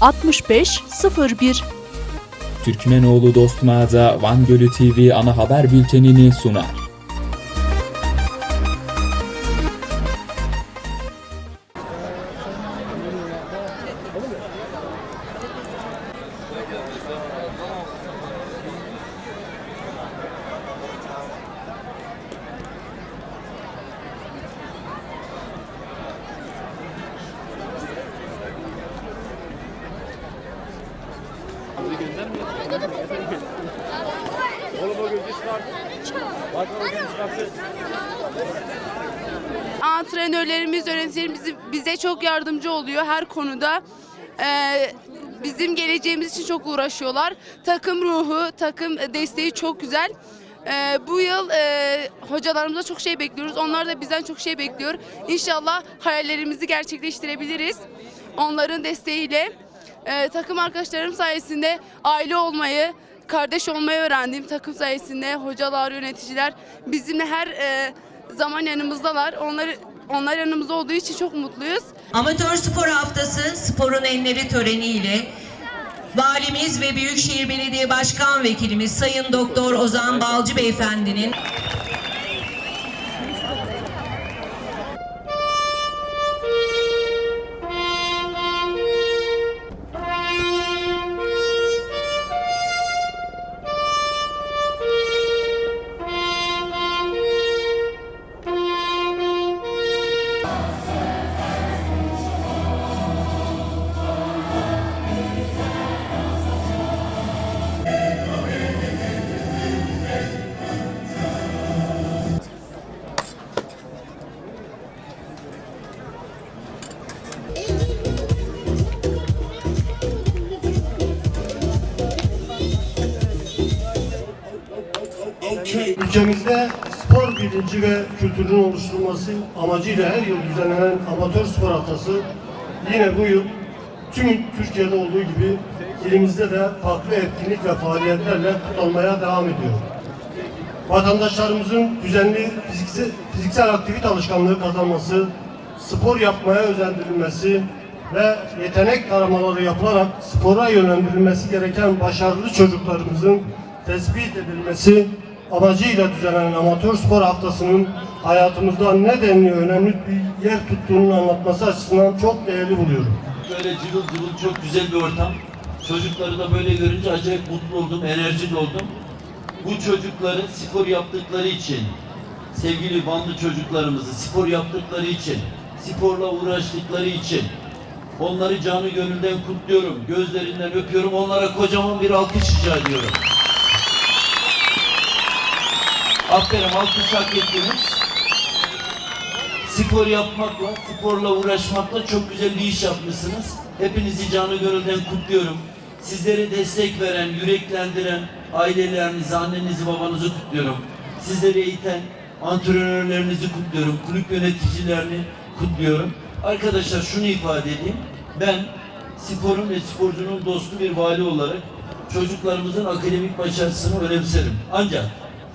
65 01 Türkmenoğlu Dost Mağaza Van Gölü TV ana haber bültenini sunar. Antrenörlerimiz, yöneticilerimiz bize çok yardımcı oluyor her konuda. Ee, bizim geleceğimiz için çok uğraşıyorlar. Takım ruhu, takım desteği çok güzel. Ee, bu yıl e, hocalarımıza çok şey bekliyoruz. Onlar da bizden çok şey bekliyor. İnşallah hayallerimizi gerçekleştirebiliriz. Onların desteğiyle. Ee, takım arkadaşlarım sayesinde aile olmayı, kardeş olmayı öğrendim. Takım sayesinde hocalar, yöneticiler bizimle her e, zaman yanımızdalar. Onları onlar yanımızda olduğu için çok mutluyuz. Amatör Spor Haftası sporun enleri töreniyle Valimiz ve Büyükşehir Belediye Başkan Vekilimiz Sayın Doktor Ozan Balcı Beyefendinin Ülkemizde spor bilinci ve kültürünün oluşturulması amacıyla her yıl düzenlenen amatör spor haftası yine bu yıl tüm Türkiye'de olduğu gibi ilimizde de farklı etkinlik ve faaliyetlerle kutlanmaya devam ediyor. Vatandaşlarımızın düzenli fiziksel, fiziksel aktivite alışkanlığı kazanması, spor yapmaya özendirilmesi ve yetenek taramaları yapılarak spora yönlendirilmesi gereken başarılı çocuklarımızın tespit edilmesi amacıyla düzenlenen amatör spor haftasının hayatımızda ne denli önemli bir yer tuttuğunu anlatması açısından çok değerli buluyorum. Böyle cıvıl cıvıl çok güzel bir ortam. Çocukları da böyle görünce acayip mutlu oldum, enerjik oldum. Bu çocukların spor yaptıkları için, sevgili Vanlı çocuklarımızı spor yaptıkları için, sporla uğraştıkları için onları canı gönülden kutluyorum, gözlerinden öpüyorum, onlara kocaman bir alkış rica ediyorum. Aferin, alkış hak ettiniz spor yapmakla, sporla uğraşmakla çok güzel bir iş yapmışsınız. Hepinizi canı gönülden kutluyorum. Sizlere destek veren, yüreklendiren ailelerinizi, annenizi, babanızı kutluyorum. Sizleri eğiten antrenörlerinizi kutluyorum. Kulüp yöneticilerini kutluyorum. Arkadaşlar şunu ifade edeyim. Ben sporun ve sporcunun dostu bir vali olarak çocuklarımızın akademik başarısını önemserim. Ancak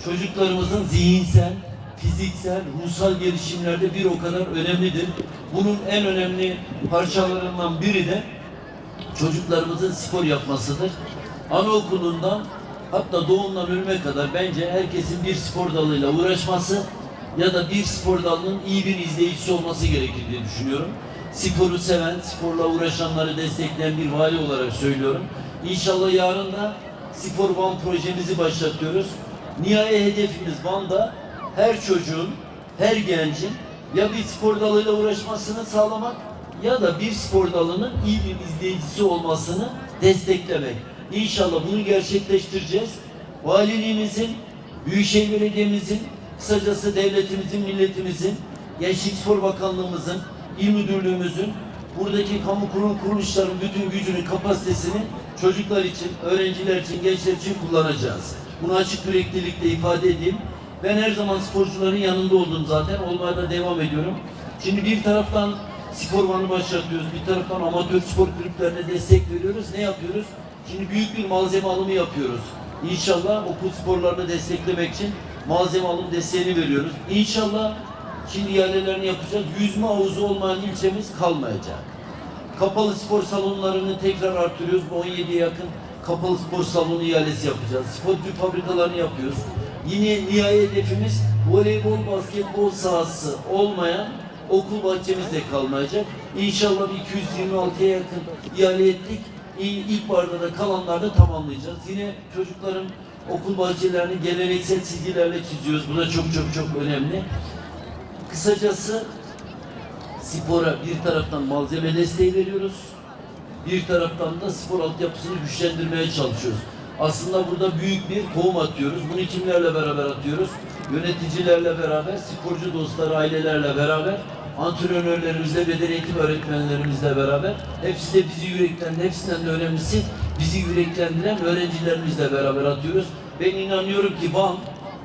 çocuklarımızın zihinsel, fiziksel, ruhsal gelişimlerde bir o kadar önemlidir. Bunun en önemli parçalarından biri de çocuklarımızın spor yapmasıdır. Anaokulundan hatta doğumdan ölüme kadar bence herkesin bir spor dalıyla uğraşması ya da bir spor dalının iyi bir izleyicisi olması gerekir diye düşünüyorum. Sporu seven, sporla uğraşanları destekleyen bir vali olarak söylüyorum. İnşallah yarın da Spor Van projemizi başlatıyoruz. Nihai hedefimiz Van'da her çocuğun, her gencin ya bir spor dalıyla uğraşmasını sağlamak ya da bir spor dalının iyi bir izleyicisi olmasını desteklemek. İnşallah bunu gerçekleştireceğiz. Valiliğimizin, Büyükşehir Belediye'mizin, kısacası devletimizin, milletimizin, Gençlik Spor Bakanlığımızın, İl Müdürlüğümüzün buradaki kamu kurum kuruluşların bütün gücünü, kapasitesini çocuklar için, öğrenciler için, gençler için kullanacağız. Bunu açık yüreklilikle ifade edeyim. Ben her zaman sporcuların yanında oldum zaten. Olmaya da devam ediyorum. Şimdi bir taraftan spor vanı başlatıyoruz. Bir taraftan amatör spor kulüplerine destek veriyoruz. Ne yapıyoruz? Şimdi büyük bir malzeme alımı yapıyoruz. İnşallah okul sporlarını desteklemek için malzeme alım desteğini veriyoruz. İnşallah şimdi yerlerini yapacağız. Yüzme havuzu olmayan ilçemiz kalmayacak. Kapalı spor salonlarını tekrar artırıyoruz. Bu 17'ye yakın kapalı spor salonu ihalesi yapacağız. Spor tüp fabrikalarını yapıyoruz. Yine nihai hedefimiz voleybol, basketbol sahası olmayan okul bahçemiz de kalmayacak. İnşallah 226'ya yakın ihale ettik. İlk barda da kalanlarda tamamlayacağız. Yine çocukların okul bahçelerini geleneksel çizgilerle çiziyoruz. Bu da çok çok çok önemli. Kısacası spora bir taraftan malzeme desteği veriyoruz. Bir taraftan da spor altyapısını güçlendirmeye çalışıyoruz. Aslında burada büyük bir tohum atıyoruz. Bunu kimlerle beraber atıyoruz? Yöneticilerle beraber, sporcu dostlar, ailelerle beraber, antrenörlerimizle, beden eğitim öğretmenlerimizle beraber. Hepsi de bizi yüreklendiren, hepsinden de önemlisi bizi yüreklendiren öğrencilerimizle beraber atıyoruz. Ben inanıyorum ki Van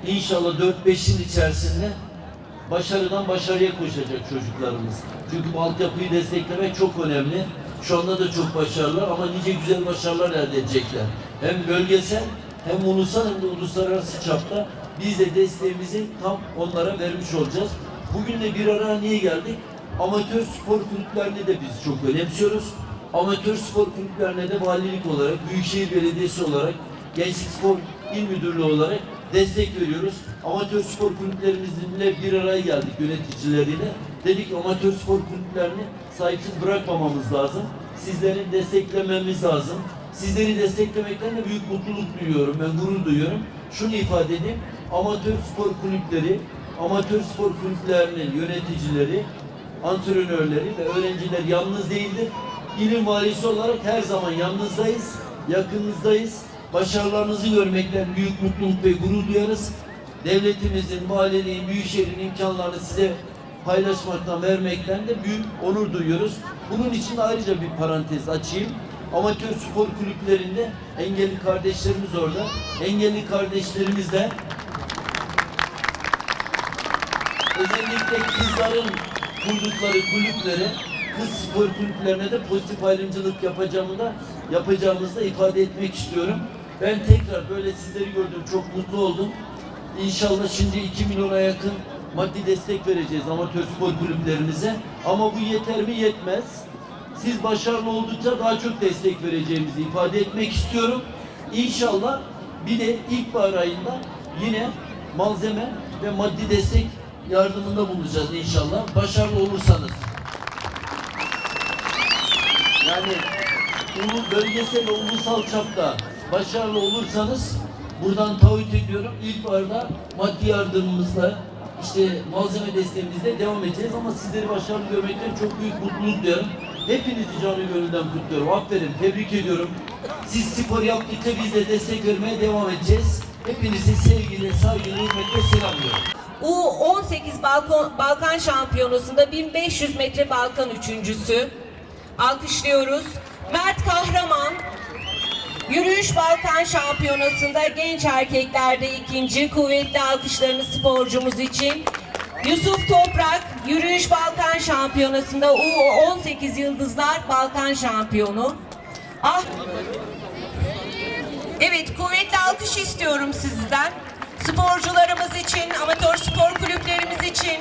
inşallah 4-5 yıl içerisinde başarıdan başarıya koşacak çocuklarımız. Çünkü bu altyapıyı desteklemek çok önemli. Şu anda da çok başarılılar ama nice güzel başarılar elde edecekler. Hem bölgesel hem ulusal hem de uluslararası çapta biz de desteğimizi tam onlara vermiş olacağız. Bugün de bir araya niye geldik? Amatör spor kulüplerini de biz çok önemsiyoruz. Amatör spor kulüplerine de valilik olarak, Büyükşehir Belediyesi olarak, Gençlik Spor İl Müdürlüğü olarak destek veriyoruz. Amatör spor kulüplerimizle bir araya geldik yöneticileriyle. Dedik amatör spor kulüplerini sahipsiz bırakmamamız lazım. Sizlerin desteklememiz lazım. Sizleri desteklemekten de büyük mutluluk duyuyorum. Ben gurur duyuyorum. Şunu ifade edeyim. Amatör spor kulüpleri, amatör spor kulüplerinin yöneticileri, antrenörleri ve öğrenciler yalnız değildir. İlim valisi olarak her zaman yanınızdayız, yakınızdayız. Başarılarınızı görmekten büyük mutluluk ve gurur duyarız. Devletimizin, valiliğin, büyükşehirin imkanlarını size paylaşmaktan, vermekten de büyük onur duyuyoruz. Bunun için ayrıca bir parantez açayım. Amatör spor kulüplerinde engelli kardeşlerimiz orada. Engelli kardeşlerimiz de özellikle kızların kurdukları kulüplere, kız spor kulüplerine de pozitif ayrımcılık yapacağımı da yapacağımızı da ifade etmek istiyorum. Ben tekrar böyle sizleri gördüm, çok mutlu oldum. İnşallah şimdi 2 milyona yakın maddi destek vereceğiz amatör spor kulüplerimize. Ama bu yeter mi? Yetmez. Siz başarılı oldukça daha çok destek vereceğimizi ifade etmek istiyorum. İnşallah bir de ilkbahar ayında yine malzeme ve maddi destek yardımında bulunacağız inşallah. Başarılı olursanız. Yani bölgesel ve ulusal çapta başarılı olursanız buradan taahhüt ediyorum. İlkbaharda maddi yardımımızla işte malzeme desteğimizle devam edeceğiz ama sizleri başarılı görmekten çok büyük mutluluk duyarım. Hepinizi canı gönülden kutluyorum. Aferin, tebrik ediyorum. Siz spor yaptıkça biz de destek vermeye devam edeceğiz. Hepinizi sevgiyle, saygıyla, hürmetle selamlıyorum. U18 Balkon, Balkan Şampiyonası'nda 1500 metre Balkan üçüncüsü. Alkışlıyoruz. Mert Kahraman, Yürüyüş Balkan Şampiyonası'nda genç erkeklerde ikinci kuvvetli alkışlarımız sporcumuz için. Yusuf Toprak, Yürüyüş Balkan Şampiyonası'nda U18 Yıldızlar Balkan Şampiyonu. Ah, Evet, kuvvetli alkış istiyorum sizden. Sporcularımız için, amatör spor kulüplerimiz için.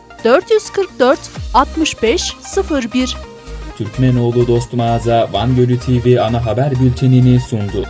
444 65 01 Türkmenoğlu Dost Mağaza Van Gölü TV ana haber bültenini sundu.